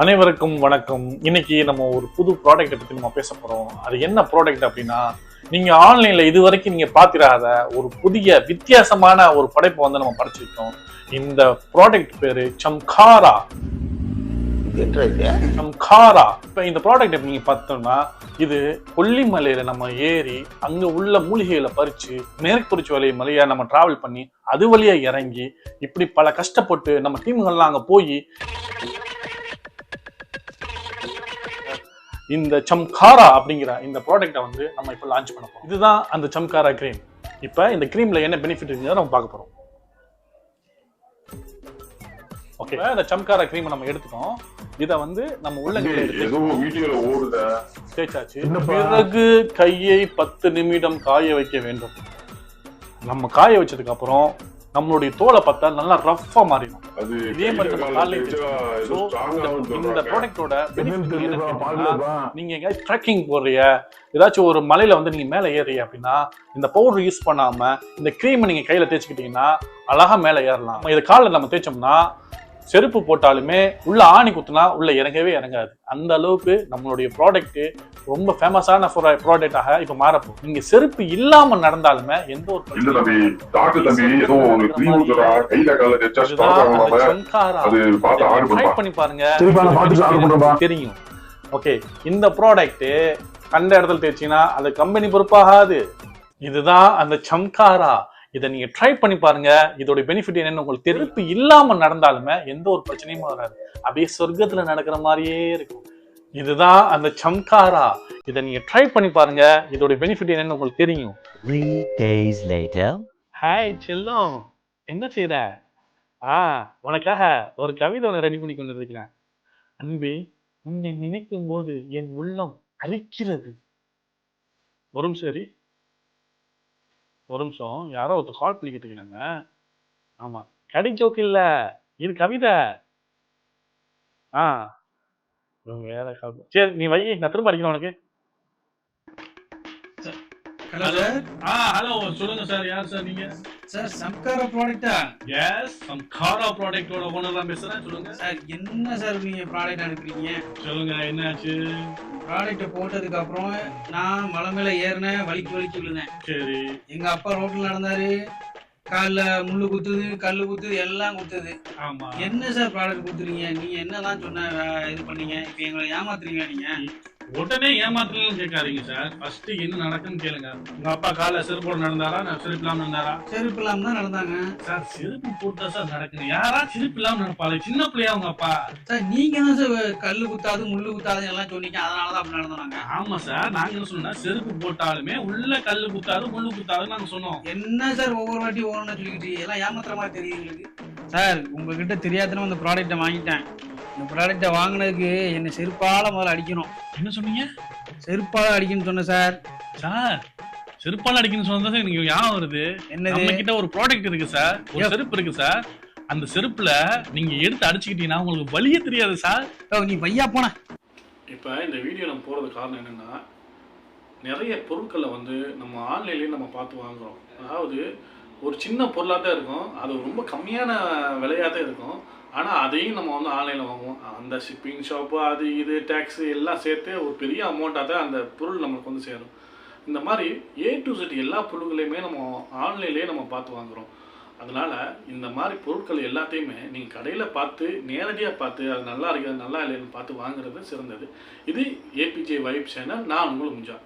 அனைவருக்கும் வணக்கம். இன்னைக்கு நம்ம ஒரு புது ப்ராடக்ட்டை பத்தி நம்ம பேச போறோம். அது என்ன ப்ராடக்ட் அப்படின்னா நீங்க ஆன்லைன்ல இது வரைக்கும் நீங்க பாத்திராத ஒரு புதிய வித்தியாசமான ஒரு படைப்பை வந்து நம்ம படைச்சிருக்கோம். இந்த ப்ராடக்ட் பேரு சம்காரா. சம்காரா. இப்ப இந்த ப்ராடக்ட் நீங்க பார்த்தோம்னா இது கொல்லிமலையில நம்ம ஏறி அங்க உள்ள மூலிகைகளை பறிச்சு மேற்குறிச்சி வழி மலையா நம்ம டிராவல் பண்ணி அது வழியா இறங்கி இப்படி பல கஷ்டப்பட்டு நம்ம டீமுகள்லாம் அங்க போய் இந்த சம்காரா அப்படிங்கிற இந்த ப்ராடக்ட்டை வந்து நம்ம இப்போ லான்ச் பண்ண போறோம். இதுதான் அந்த சம்காரா க்ரீம் இப்போ இந்த க்ரீம்ல என்ன பெனிஃபிட் இருக்குங்கிறத நம்ம பார்க்க போறோம். ஓகே இந்த சம்காரா க்ரீமை நம்ம எடுத்துட்டோம். இதை வந்து நம்ம உள்ளங்கையில தேய்ச்சாச்சு? பிறகு கையை பத்து நிமிடம் காய வைக்க வேண்டும். நம்ம காய வச்சதுக்கு அப்புறம் நம்மளுடைய தோலை பார்த்தா நல்லா ரஃப்பா மாறிடும். இதே மாதிரி நம்ம காலையில இந்த- பாடலப்பா. நீங்க எங்கேயாச்சும் ட்ரெக்கிங் போடுறீங்க ஏதாச்சும் ஒரு மலையில வந்து நீங்க மேல ஏறுறீங்க அப்படின்னா இந்த பவுடர் யூஸ் பண்ணாம இந்த க்ரீமை நீங்க கையில தேய்ச்சிக்கிட்டீங்கன்னா அழகா மேல ஏறலாம். இது காலில் நம்ம தேய்ச்சோம்னா செருப்பு போட்டாலுமே உள்ள ஆணி குத்துனா உள்ள இறங்கவே இறங்காது. அந்த அளவுக்கு நம்மளுடைய ப்ராடக்ட் ரொம்ப ஃபேமஸான ப்ராடக்டாக இப்ப மாறப்போம் நீங்க செருப்பு இல்லாம நடந்தாலுமே எந்த ஒரு பண்ணி பாருங்க. தெரியும். ஓகே இந்த ப்ராடக்ட் கண்ட இடத்துல தேய்ச்சிங்கன்னா அது கம்பெனி பொறுப்பாகாது. இதுதான் அந்த சம்காரா இதை நீங்க ட்ரை பண்ணி பாருங்க. இதோட பெனிஃபிட் என்னன்னு உங்களுக்கு தெரிப்பு இல்லாம நடந்தாலுமே எந்த ஒரு பிரச்சனையும் வராது. அப்படியே சொர்க்கத்துல நடக்கிற மாதிரியே இருக்கும். இதுதான் அந்த சம்காரா. இதை நீங்க ட்ரை பண்ணி பாருங்க. இதோட பெனிஃபிட் என்னன்னு உங்களுக்கு தெரியும். ஹாய் செல்லம். என்ன செய்ற? ஆ உனக்காக ஒரு கவிதை ஒன்று ரெடி பண்ணி கொண்டு இருக்கிறேன் அன்பே உன்னை நினைக்கும் போது என் உள்ளம் அரிக்கிறது. ஒரு நிமிஷம் சரி ஒரு நிமிஷம். யாரோ ஒருத்தர் கால் பண்ணிக்கிட்டு இருக்காங்க ஆமாம் கடை ஜோக்கு இல்லை. இது கவிதை. ஆ. வேற கால் சரி நீ வை நான் திரும்ப அடிக்கிறேன் உனக்கு. ஹலோ ஆ ஹலோ சொல்லுங்க சார் யார் சார் நீங்க? சார் சம்கார ப்ராடக்ட்டா எஸ் சம் காரா ப்ராடக்ட்டோட ஓனர் தான் பேசுறேன். சொல்லுங்க. சார் என்ன சார் நீங்க ப்ராடக்ட் அனுப்புறீங்க சொல்லுங்க என்னாச்சு? ப்ராடக்ட் போட்டதுக்கு அப்புறம் நான் மலை மேல ஏறினேன் வலிக்கு வலிக்கு விழுந்தேன். சரி. எங்க அப்பா ரோட்ல நடந்தாரு. கால்ல முள்ளு குத்துது கல்லு குத்துது எல்லாம் குத்துது. ஆமா. என்ன சார் ப்ராடக்ட் கொடுத்துறீங்க? நீங்க என்னதான் சொன்ன இது பண்ணீங்க? இப்போ எங்களை ஏமாத்துறீங்களா நீங்க? உடனே ஏமாத்தலாம் கேட்காதீங்க சார். ஃபர்ஸ்ட் என்ன நடக்குன்னு கேளுங்க. உங்க அப்பா கால செருப்போடு நடந்தாரா? நான் செருப்பு இல்லாம நடந்தாரா? செருப்பு இல்லாம தான் நடந்தாங்க. சார் செருப்பு போட்டா சார் நடக்குது. யாரா செருப்பு இல்லாம நடப்பாரு சின்ன பிள்ளையா உங்க அப்பா? சார் நீங்க தான் சார் கல்லு குத்தாது முள்ளு குத்தாது எல்லாம் சொன்னீங்க. அதனால தான் அப்படி நடந்தாங்க ஆமா சார் நாங்க என்ன சொன்னா செருப்பு போட்டாலுமே உள்ள கல்லு குத்தாது முள்ளு குத்தாது நாங்க சொன்னோம். என்ன சார் ஒவ்வொரு வாட்டி ஒவ்வொன்று சொல்லிக்கிட்டு எல்லாம் ஏமாத்துற மாதிரி தெரியுது எங்களுக்கு. சார் உங்ககிட்ட தெரியாதனமா இந்த ப்ராடக்ட்டை வாங்கிட்டேன். இந்த ப்ராடக்ட்டை வாங்கினதுக்கு என்னை செருப்பால முதல்ல அடிக்கணும். என்ன சொன்னீங்க? செருப்பால அடிக்கணும்னு சொன்னேன் சார். சார் செருப்பால் அடிக்கணும்னு சொன்னதா சார் எனக்கு ஞாபகம் வருது. என்னது? நம்ம கிட்ட ஒரு ப்ராடக்ட் இருக்கு சார். ஒரு. செருப்பு இருக்கு சார். அந்த செருப்புல நீங்க எடுத்து அடிச்சுக்கிட்டீங்கன்னா உங்களுக்கு வலியே தெரியாது சார். நீ வையா போன. இப்போ இந்த வீடியோ நம்ம போகிறது காரணம் என்னென்னா நிறைய பொருட்களை வந்து நம்ம ஆன்லைன்லேயே நம்ம பார்த்து வாங்குறோம். அதாவது ஒரு சின்ன பொருளாக தான் இருக்கும். அது ரொம்ப கம்மியான விலையாக தான் இருக்கும். ஆனால் அதையும் நம்ம வந்து ஆன்லைனில் வாங்குவோம். அந்த ஷிப்பிங் ஷாப்பு அது இது டேக்ஸு எல்லாம் சேர்த்து ஒரு பெரிய அமௌண்ட்டாக தான் அந்த பொருள் நம்மளுக்கு வந்து சேரும். இந்த மாதிரி ஏ டு செட் எல்லா பொருட்களையுமே நம்ம ஆன்லைன்லேயே நம்ம பார்த்து வாங்குறோம். அதனால் இந்த மாதிரி பொருட்கள் எல்லாத்தையுமே நீங்கள் கடையில் பார்த்து நேரடியாக பார்த்து அது நல்லா இருக்குது நல்லா இல்லைன்னு பார்த்து வாங்குறது சிறந்தது. இது ஏபிஜே வைப் சேனல் நான் உங்களுக்கு முஞ்சா